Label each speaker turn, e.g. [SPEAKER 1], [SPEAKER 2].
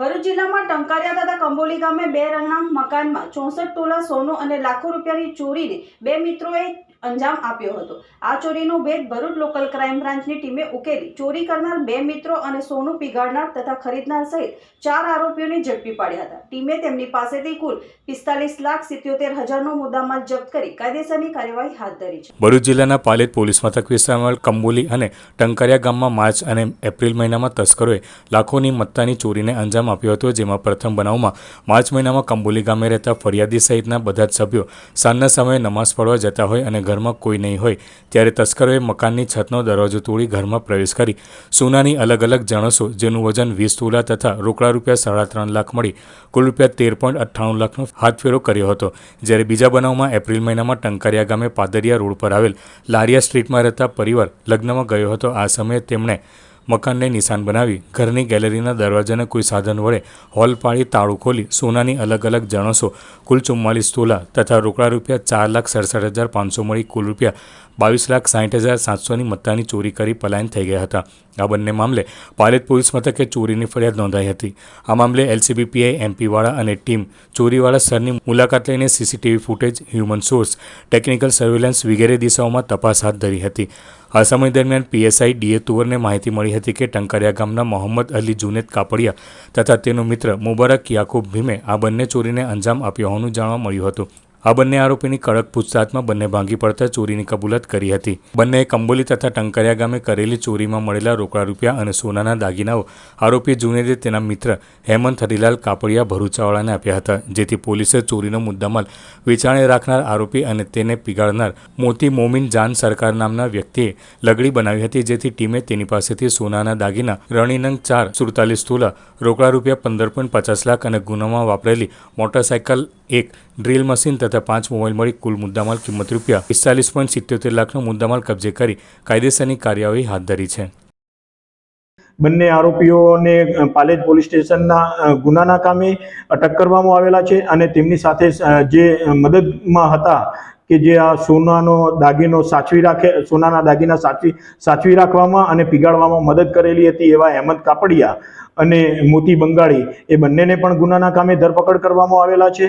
[SPEAKER 1] ભરૂચ જિલ્લામાં ટંકારિયા તથા કંબોલી ગામે બે રંગના મકાનમાં ચોસઠ તોલા સોનું અને લાખો રૂપિયાની ચોરીને બે મિત્રોએ અંજામ આપ્યો હતો. આ ચોરીનો ભેદ ભરૂચ લોકલ ક્રાઇમ બ્રાન્ચની ટીમે ઉકેલી. ચોરી કરનાર બે મિત્રો અને સોનું પીગાડનાર તથા ખરીદનાર સહિત ચાર આરોપીઓને ઝડપી પાડ્યા હતા. ટીમે તેમની પાસેથી કુલ પિસ્તાલીસ લાખ સિત્યોતેર હજારનો મુદ્દામાલ જપ્ત કરી કાયદેસરની કાર્યવાહી હાથ ધરી છે.
[SPEAKER 2] ભરૂચ જિલ્લાના પાલેત પોલીસ મથક વિસ્તારમાં કંબોલી અને ટંકારિયા ગામમાં માર્ચ અને એપ્રિલ મહિનામાં તસ્કરોએ લાખોની મત્તાની ચોરીને અંજામ આપ્યો હતો, જેમાં પ્રથમ બનાવમાં માર્ચ મહિનામાં કંબોલી ગામે રહેતા ફરિયાદી સહિતના બધા જ સભ્યો સાંજના સમયે નમાઝ પડવા જતા હોય અને ઘરમાં કોઈ નહીં હોય. ત્યારે તસ્કરોએ મકાનની છતનો દરવાજો તોડી ઘરમાં પ્રવેશ કરી. સોનાની અલગ અલગ જણસો, જેનું વજન વીસ તોલા તથા રોકડા રૂપિયા સાડા ત્રણ લાખ મળી. કુલ રૂપિયા તેર પોઈન્ટ અઠ્ઠાણું લાખનો હાથફેરો કર્યો હતો. જ્યારે બીજા બનાવમાં એપ્રિલ મહિનામાં ટંકારિયા ગામે પાદરિયા રોડ પર આવેલ લારિયા સ્ટ્રીટમાં રહેતા પરિવાર લગ્નમાં ગયો હતો. આ સમયે તેમણે મકાનને નિશાન બનાવી ઘરની ગેલેરીના દરવાજાને કોઈ સાધન વડે હોલ પાડી તાળું ખોલી સોનાની અલગ અલગ જણસો, કુલ ચુમ્માલીસ તોલા તથા રોકડા રૂપિયા ચાર લાખ સડસઠ હજાર પાંચસો મળી કુલ રૂપિયા બાવીસ લાખ સાઠ હજાર સાતસોની મત્તાની ચોરી કરી પલાયન થઈ ગયા હતા. આ બંને મામલે પાલિત પોલીસ મથકે ચોરીની ફરિયાદ નોંધાઈ હતી. આ મામલે એલસીબીપીઆઈ, એમપીવાળા અને ટીમ ચોરીવાળા સરની મુલાકાત લઈને CCTV footage, human source, technical surveillance વગેરે દિશાઓમાં તપાસ હાથ ધરી હતી. આ સમય દરમિયાન પીએસઆઈ ડીએ તુવરને માહિતી મળી હતી કે ટંકારિયા ગામના મોહમ્મદ અલી, જુનેદ કાપડિયા તથા તેનો મિત્ર મુબારક યાકુબ ભીમે આ બંને ચોરીને અંજામ આપ્યો હોવાનું જાણવા મળ્યું હતું. આ બંને આરોપીની કડક પૂછતાછમાં બંને ભાંગી પડતા ચોરીની કબૂલાત કરી હતી. બંનેએ કંબોલી તથા ટંકરિયા ગામે કરેલી ચોરીમાં મળેલા રોકડા રૂપિયા અને સોનાના દાગીનાઓ આરોપી જુનેદે તેના મિત્ર હેમંત હરિલાલ કાપડિયા ભરૂચાવાળાને આપ્યા હતા, જેથી પોલીસે ચોરીનો મુદ્દામાલ વેચાણે રાખનાર આરોપી અને તેને પીગાળનાર મોતી મોમીન જાન સરકાર નામના વ્યક્તિએ લગડી બનાવી હતી, જેથી ટીમે તેની પાસેથી સોનાના દાગીના રણીનંગ ચાર સુડતાલીસ તોલા રોકડા રૂપિયા પંદર પોઈન્ટ પચાસ લાખ અને ગુનામાં વાપરેલી મોટરસાયકલ એક ડ્રીલ મશીન તથા પાંચ મોબાઈલ મળી કુલ મુદ્દામાલ કિંમત રૂપિયા પિસ્તાલીસ પોઈન્ટ સિત્યોતેર લાખનો મુદ્દામાલ કબજે કરી કાયદેસરની કાર્યવાહી હાથ ધરી છે.
[SPEAKER 3] બંને આરોપીઓને પાલેજ પોલીસ સ્ટેશનના ગુનાના કામે અટક કરવામાં આવેલા છે અને તેમની સાથે જે મદદમાં હતા કે જે આ સોનાનો દાગીનો સાચવી રાખે, સોનાના દાગીના સાચવી સાચવી રાખવામાં અને પીગાળવામાં મદદ કરેલી હતી એવા અહેમદ કાપડિયા અને મોતી બંગાળી એ બંનેને પણ ગુનાના કામે ધરપકડ કરવામાં આવેલા છે.